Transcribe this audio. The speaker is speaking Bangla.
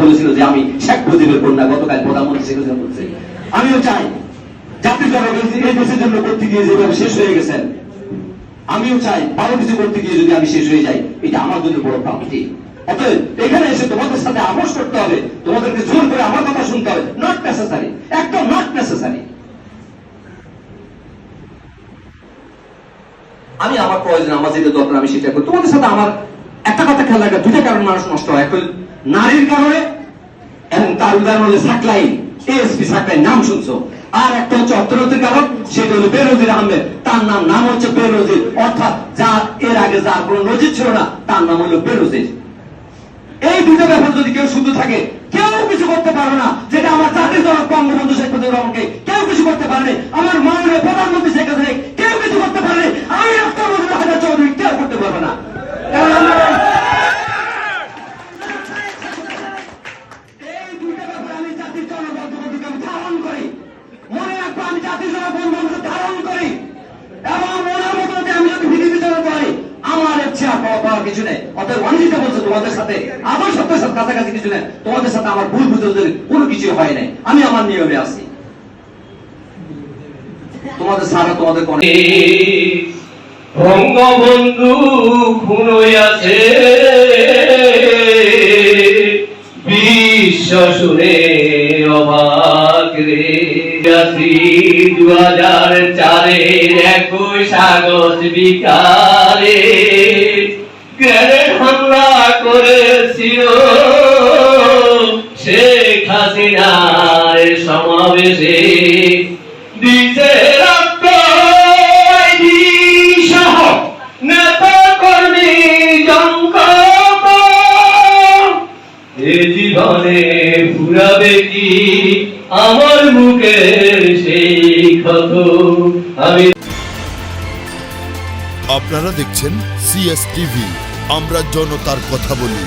বলেছিল যে আমি শেখ মুজিবের কন্যা, গতকাল প্রধানমন্ত্রী শেখ হাসিনা বলছে। আমিও চাই জাতির এই- দেশের জন্য করতে গিয়ে যেভাবে শেষ হয়ে গেছেন, আমিও চাই ভালো কিছু করতে গিয়ে যদি আমি শেষ হয়ে যাই, এটা আমার জন্য বড় প্রাপ্তি। অতএব এখানে এসে তোমাদের সাথে আপোষ করতে হবে, তোমাদেরকে জোর করে আমার কথা শুনতে হবে নট নেসেসারি একদম নট নেসেসারি আমি আমার প্রয়োজন আমার যেটা দরকার আমি সেটা করি তোমাদের সাথে আমার একটা কথা খেয়াল রাখা দুইটা কারণ মানুষ নষ্ট হয়। হল নারীর কারণে এবং তার উদাহরণ হলো সাকলাইন এএসপি সাকলাইন নাম শুনছো? আর একটা হচ্ছে অর্থনৈতিক কারণ, সেটা হলো বেরোজির আহমেদ। তার নাম নাম হচ্ছে বেরোজির অর্থাৎ যার এর আগে যার কোনো নজির ছিল না, তার নাম হলো বেরোজির এই দুটো ব্যাপার যদি কেউ শুধু থাকে, কেউ কিছু করতে পারবে না। যেটা আমার জাতির জনক বঙ্গবন্ধু শেখ মুজিবুর রহমানকে কেউ কিছু করতে পারেনি। আমার মাননীয় প্রধানমন্ত্রী শেখ হাসিনা কেউ কিছু করতে পারেনি আমি আফতার মজুর হাজার চৌধুরী কেউ করতে পারবে না কারণ আমরা- এই দুইটা ব্যাপার আমি জাতির জনক বঙ্গবন্ধুকে আমি ধারণ করি মনে রাখব জাতির ধারণ করি এবং মনের মতো আমি যদি বিধি বিচার করি আমার ইচ্ছে, পাওয়া কিছু নেই। আমি যেটা বলছো, তোমাদের সাথে, আমার সত্যের সাথে কাছাকাছি কিছু নেই। তোমাদের সাথে আমার ভুল বুঝতে কোনো কিছু হয় নাই। আমি আমার নিয়মে আছি। তোমাদের সারা তোমাদের কোনো বঙ্গবন্ধু খুন হইয়াছে বিশ্ব শুনে অবাক রে। আছি দু হাজার চারের একুশ আগস্ট বিকালে। গ্রেনেড হামলা করেছিল শেখ হাসিনার সমাবেশে। দিছে জীবনে ফুরাবে কি আমার মুখে সেই ক্ষত আমি আপনারা দেখছেন সিএস টিভি আমরা জনতার কথা বলি।